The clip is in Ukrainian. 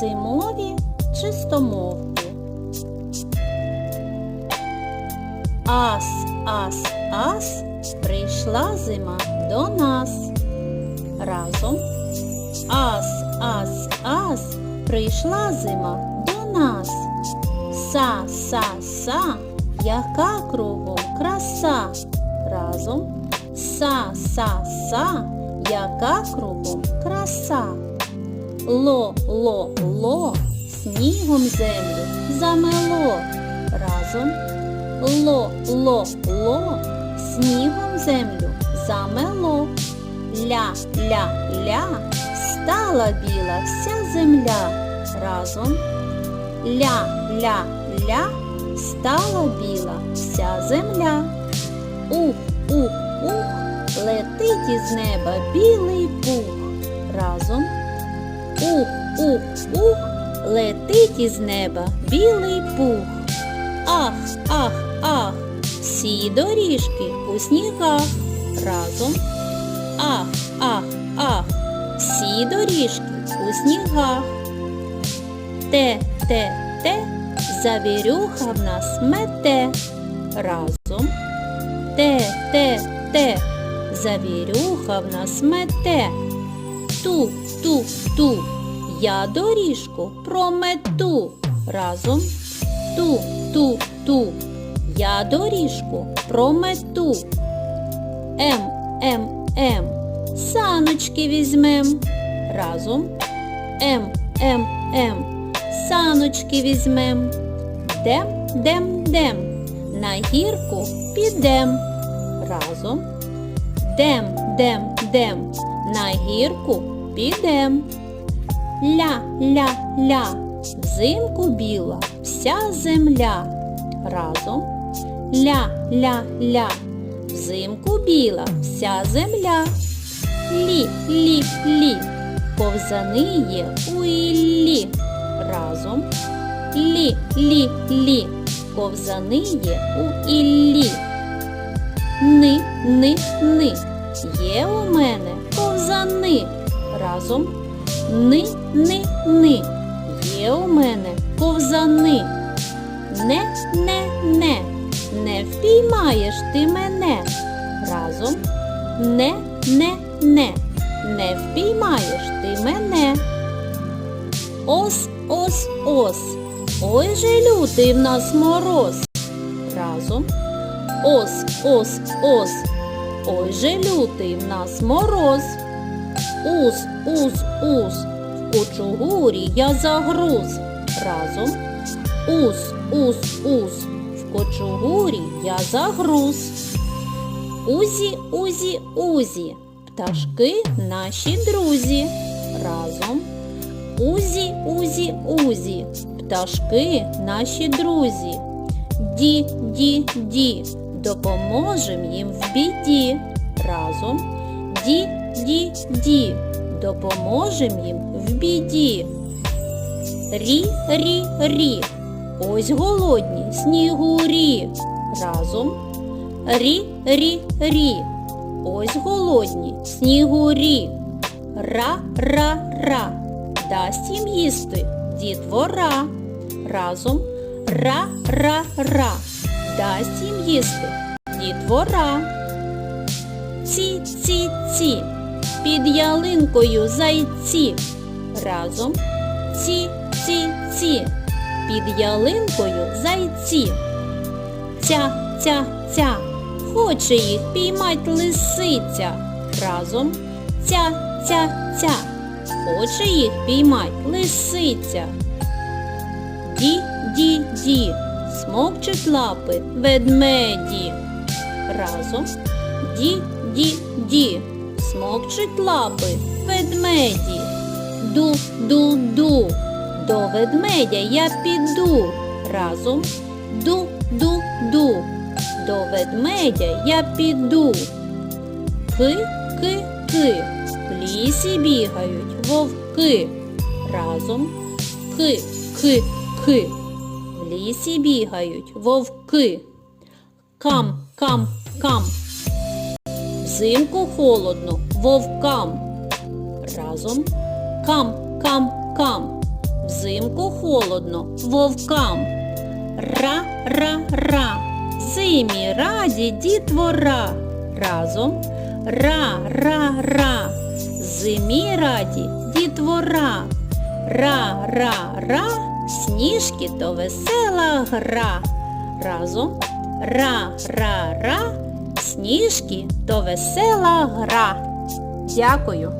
зимові чистомовки. Ас, ас, ас, прийшла зима до нас. Разом. Ас, ас, ас, прийшла зима до нас. Са, са, са, яка кругом краса. Разом. Са, са, са, яка кругом краса. Ло, ло, ло, снігом землю замело. Разом. Ло, ло, ло, снігом землю замело. Ля, ля, ля, стала біла вся земля. Разом. Ля, ля, ля, стала біла вся земля. Ух, ух, ух, летить із неба білий пух. Разом. Ух, ух, ух, летить із неба білий пух. Ах, ах, ах, всі доріжки у снігах. Разом. Ах, ах, ах, всі доріжки у снігах. Те, те, те, завірюха в нас мете. Разом. Те, те, те, завірюха в нас мете. Ту, ту, ту, я доріжку промету. Разом. Ту, ту, ту, я доріжку промету. М, М, М, саночки візьмем. Разом. М, М, М, саночки візьмем. Дем, дем, дем, на гірку підем. Разом. Дем, дем, дем, на гірку підем. Ля, ля, ля, взимку біла вся земля. Разом. Ля, ля, ля, взимку біла вся земля. Лі, лі, лі, ковзани є у іллі. Разом. Лі, лі, лі, ковзани є у іллі. Ни, ни, ни, є у мене ковзани. Разом. Ни, ни, ни, є у мене ковзани. Не, не, не, не впіймаєш ти мене. Разом. Не, не, не, не впіймаєш ти мене. Ос, ос, ос, ой же лютий в нас мороз. Разом. Ос, ос, ос, ой же лютий в нас мороз. Ус, ус, ус, в кучугурі я загруз. Разом. Ус, ус, ус, в кочугурі я загруз. Узі, узі, узі, пташки наші друзі. Разом. Узі, узі, узі, пташки наші друзі. Ді, ді, ді, допоможем їм в біді. Разом. Ді, ді, ді, допоможем їм в біді. Рі, рі, рі, ось голодні снігурі. Разом. Рі, рі, рі, ось голодні снігурі. Ра, ра, ра, дасть їм їсти дітвора. Разом. Ра, ра, ра, дасть їм їсти дітвора. Ці, ці, ці, під ялинкою зайці. Разом. Ці, ці, ці, під ялинкою зайці. Ця, ця, ця, хоче їх піймать лисиця. Разом. Ця, ця, ця, хоче їх піймать лисиця. Ді, ді, ді, смокчуть лапи ведмеді. Разом. Ді, ді, ді, смокчуть лапи ведмеді. Ду, ду, ду, до ведмедя я піду. Разом. Ду, ду, ду, до ведмедя я піду. Ки, ки, ки, в лісі бігають вовки. Разом. Ки, ки, ки, в лісі бігають вовки. Кам, кам, кам. Взимку холодно вовкам. Разом. Кам, кам, кам. взимку холодно вовкам. Ра-ра-ра, зимі раді дітвора. Разом ра-ра-ра, зимі раді дітвора. Ра-ра-ра, сніжки то весела гра. Разом ра-ра-ра, сніжки то весела гра. Дякую.